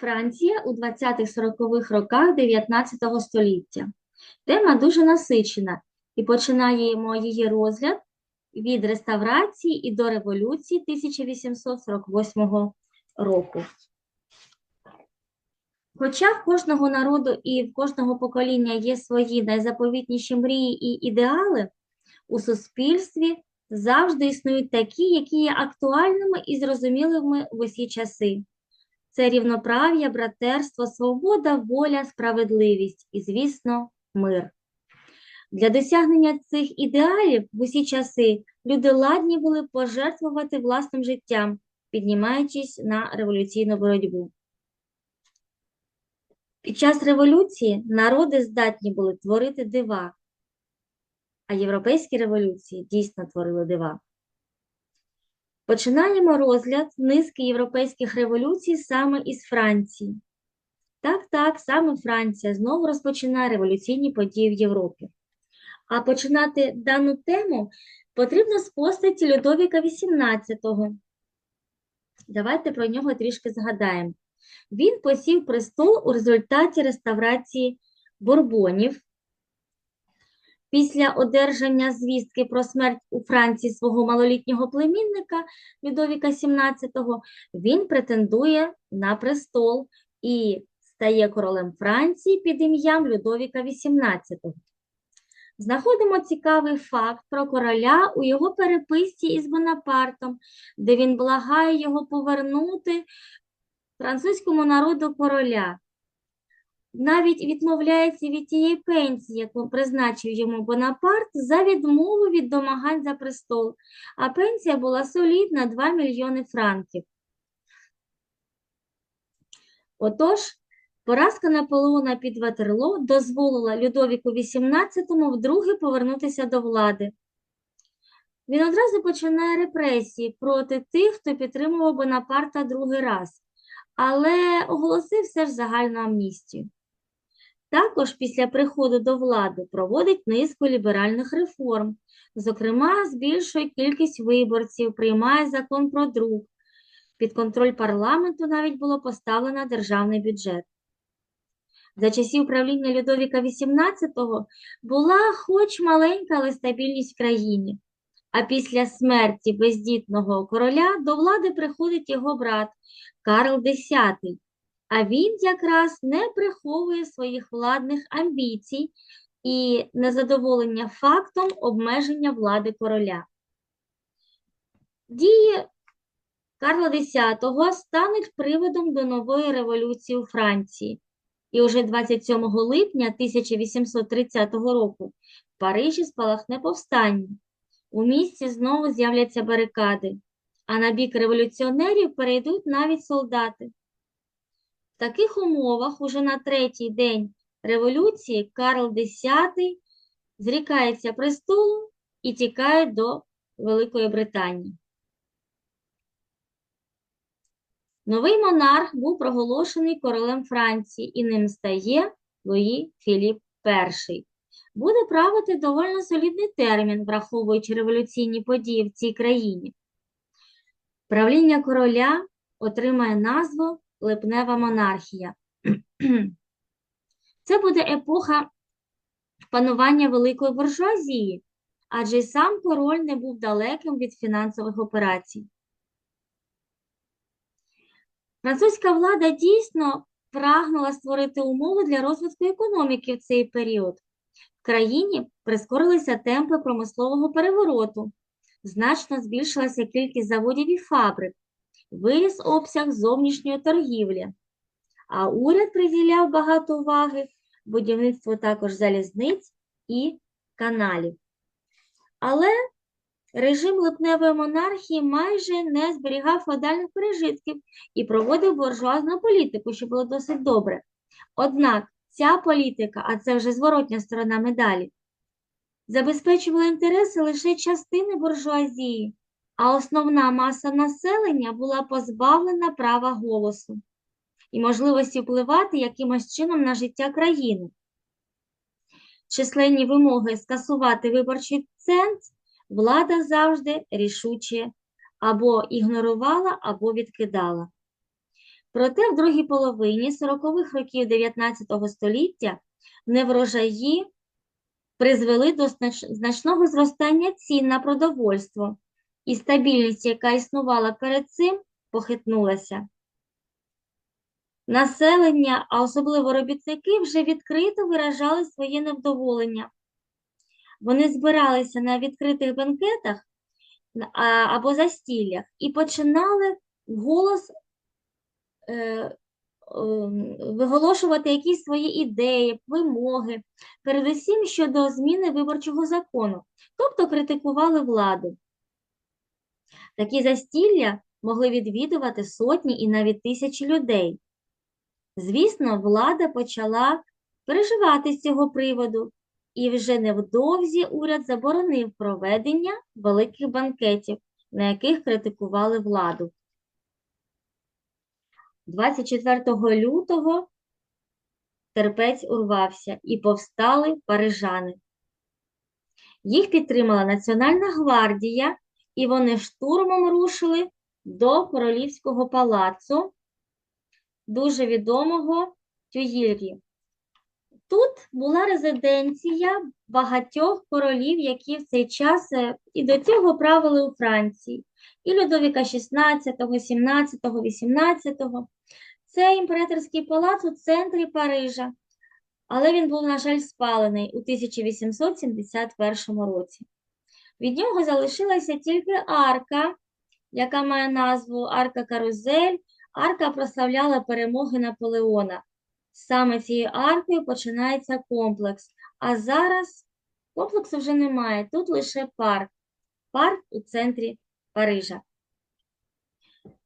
Франція у 20-40-х роках 19 століття. Тема дуже насичена, і починаємо її розгляд від реставрації і до революції 1848 року. Хоча в кожного народу і в кожного покоління є свої найзаповітніші мрії і ідеали, у суспільстві завжди існують такі, які є актуальними і зрозумілими в усі часи. Це рівноправ'я, братерство, свобода, воля, справедливість і, звісно, мир. Для досягнення цих ідеалів в усі часи люди ладні були пожертвувати власним життям, піднімаючись на революційну боротьбу. Під час революції народи здатні були творити дива, а європейські революції дійсно творили дива. Починаємо розгляд низки європейських революцій саме із Франції. Так, так, саме Франція знову розпочинає революційні події в Європі. А починати дану тему потрібно з постаті Людовіка XVIII. Давайте про нього трішки згадаємо. Він посів престол у результаті реставрації Бурбонів. Після одержання звістки про смерть у Франції свого малолітнього племінника Людовіка XVII, він претендує на престол і стає королем Франції під ім'ям Людовіка XVIII. Знаходимо цікавий факт про короля у його переписці із Бонапартом, де він благає його повернути французькому народу короля. Навіть відмовляється від тієї пенсії, яку призначив йому Бонапарт, за відмову від домагань за престол, а пенсія була солідна 2 мільйони франків. Отож, поразка Наполеона під Ватерло дозволила Людовіку XVIII вдруге повернутися до влади. Він одразу починає репресії проти тих, хто підтримував Бонапарта другий раз, але оголосив все ж загальну амністію. Також після приходу до влади проводить низку ліберальних реформ, зокрема, збільшує кількість виборців, приймає закон про друк. Під контроль парламенту навіть було поставлено державний бюджет. За часів правління Людовіка XVIII була хоч маленька, але стабільність в країні. А після смерті бездітного короля до влади приходить його брат Карл X. А він якраз не приховує своїх владних амбіцій і незадоволення фактом обмеження влади короля. Дії Карла X стануть приводом до нової революції у Франції. І уже 27 липня 1830 року в Парижі спалахне повстання. У місті знову з'являться барикади, а на бік революціонерів перейдуть навіть солдати. В таких умовах уже на третій день революції Карл X зрікається престолу і тікає до Великої Британії. Новий монарх був проголошений королем Франції і ним стає Луї Філіп І. Буде правити доволі солідний термін, враховуючи революційні події в цій країні. Правління короля отримає назву Липнева монархія. Це буде епоха панування великої буржуазії, адже й сам король не був далеким від фінансових операцій. Французька влада дійсно прагнула створити умови для розвитку економіки в цей період. В країні прискорилися темпи промислового перевороту, значно збільшилася кількість заводів і фабрик, виріс обсяг зовнішньої торгівлі, а уряд приділяв багато уваги будівництву також залізниць і каналів. Але режим липневої монархії майже не зберігав феодальних пережитків і проводив буржуазну політику, що було досить добре. Однак ця політика, а це вже зворотня сторона медалі, забезпечувала інтереси лише частини буржуазії, а основна маса населення була позбавлена права голосу і можливості впливати якимось чином на життя країни. Численні вимоги скасувати виборчий ценз влада завжди рішуче або ігнорувала, або відкидала. Проте в другій половині 40-х років 19 століття неврожаї призвели до значного зростання цін на продовольство, і стабільність, яка існувала перед цим, похитнулася. Населення, а особливо робітники, вже відкрито виражали своє невдоволення. Вони збиралися на відкритих бенкетах або застіллях і починали вголос е, ем, виголошувати якісь свої ідеї, вимоги, передусім щодо зміни виборчого закону, тобто критикували владу. Такі застілля могли відвідувати сотні і навіть тисячі людей. Звісно, влада почала переживати з цього приводу, і вже невдовзі уряд заборонив проведення великих банкетів, на яких критикували владу. 24 лютого терпець урвався і повстали парижани. Їх підтримала Національна гвардія, і вони штурмом рушили до Королівського палацу, дуже відомого Тюїльрі. Тут була резиденція багатьох королів, які в цей час е, і до цього правили у Франції. І Людовіка XVI, 17, 18. Це імператорський палац у центрі Парижа, але він був, на жаль, спалений у 1871 році. Від нього залишилася тільки арка, яка має назву Арка Карузель. Арка прославляла перемоги Наполеона. Саме цією аркою починається комплекс. А зараз комплексу вже немає, тут лише парк. Парк у центрі Парижа.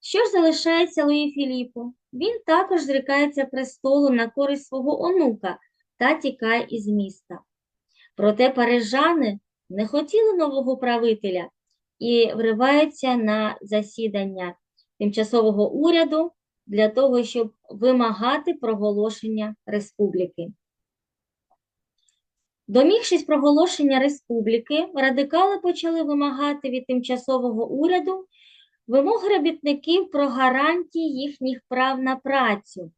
Що ж залишається Луї Філіпу? Він також зрікається престолу на користь свого онука та тікає із міста. Проте парижани не хотіли нового правителя і вриваються на засідання тимчасового уряду для того, щоб вимагати проголошення республіки. Домігшись проголошення республіки, радикали почали вимагати від тимчасового уряду вимоги робітників про гарантії їхніх прав на працю.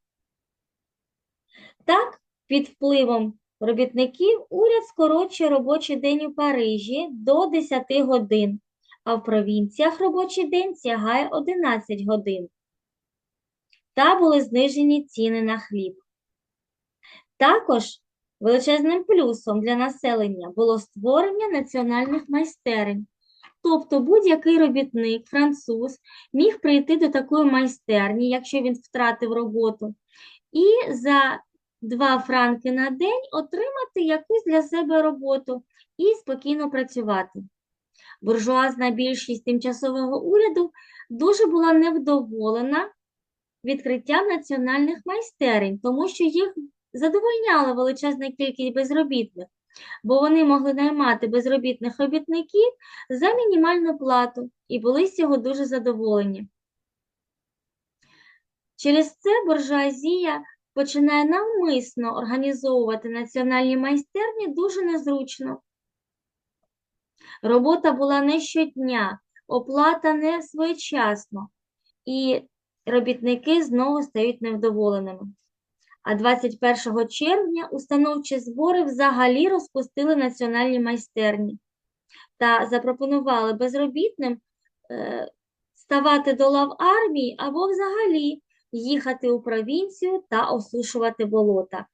Так, під впливом робітників уряд скорочує робочий день у Парижі до 10 годин, а в провінціях робочий день сягає 11 годин. Та були знижені ціни на хліб. Також величезним плюсом для населення було створення національних майстерень. Тобто будь-який робітник, француз, міг прийти до такої майстерні, якщо він втратив роботу, і за 2 франки на день отримати якусь для себе роботу і спокійно працювати. Буржуазна більшість тимчасового уряду дуже була невдоволена відкриттям національних майстерень, тому що їх задовольняла величезна кількість безробітних, бо вони могли наймати безробітних робітників за мінімальну плату і були з цього дуже задоволені. Через це буржуазія починає навмисно організовувати національні майстерні дуже незручно. Робота була не щодня, оплата не своєчасно, і робітники знову стають невдоволеними. А 21 червня установчі збори взагалі розпустили національні майстерні та запропонували безробітним е, ставати до лав армії або взагалі їхати у провінцію та осушувати болота.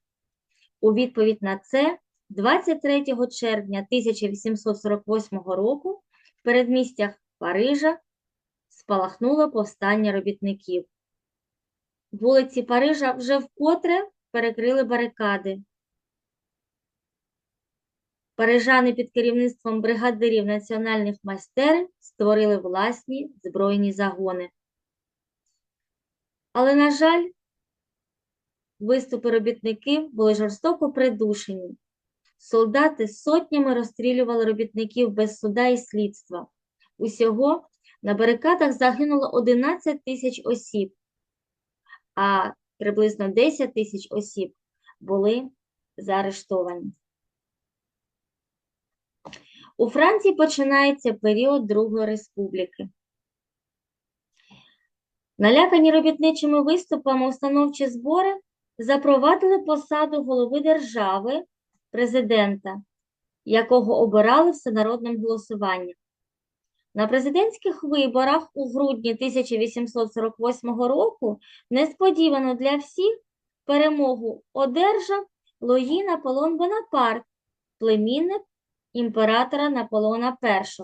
У відповідь на це 23 червня 1848 року в передмістях Парижа спалахнуло повстання робітників. Вулиці Парижа вже вкотре перекрили барикади. Парижани під керівництвом бригадирів національних майстерень створили власні збройні загони. Але, на жаль, виступи робітників були жорстоко придушені. Солдати сотнями розстрілювали робітників без суда і слідства. Усього на барикадах загинуло 11 тисяч осіб, а приблизно 10 тисяч осіб були заарештовані. У Франції починається період Другої республіки. Налякані робітничими виступами установчі збори запровадили посаду голови держави, президента, якого обирали всенародним голосуванням. На президентських виборах у грудні 1848 року несподівано для всіх перемогу одержав Луї Наполеон Бонапарт, племінник імператора Наполеона І.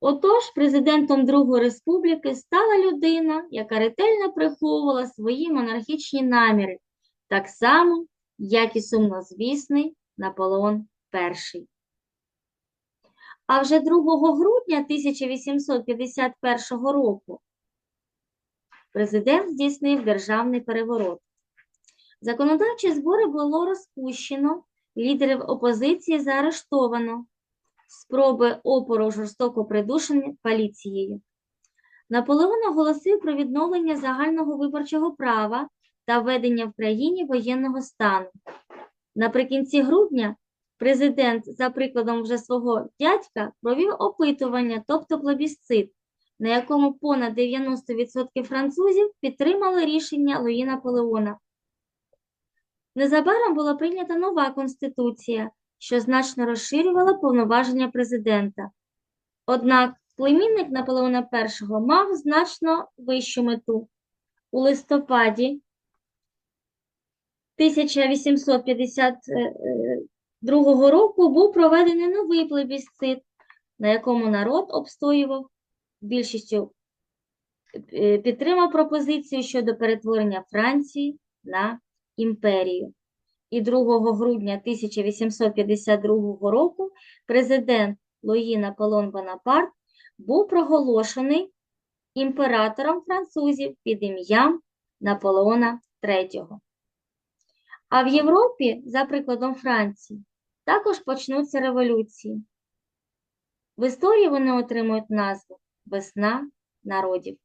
Отож, президентом Другої республіки стала людина, яка ретельно приховувала свої монархічні наміри, так само, як і сумнозвісний Наполеон І. А вже 2 грудня 1851 року президент здійснив державний переворот. Законодавчі збори було розпущено, лідерів опозиції заарештовано, спроби опору жорстоко придушені поліцією. Наполеон оголосив про відновлення загального виборчого права та введення в країні воєнного стану. Наприкінці грудня президент, за прикладом вже свого дядька, провів опитування, тобто плебісцит, на якому понад 90% французів підтримали рішення Луї Наполеона. Незабаром була прийнята нова конституція, що значно розширювала повноваження президента. Однак племінник Наполеона І мав значно вищу мету. У листопаді 1852 року був проведений новий плебісцит, на якому народ обстоював більшістю е, підтримав пропозицію щодо перетворення Франції на імперію. І 2 грудня 1852 року президент Луї Наполеон Бонапарт був проголошений імператором французів під ім'ям Наполеона III. А в Європі, за прикладом Франції, також почнуться революції. В історії вони отримують назву Весна народів.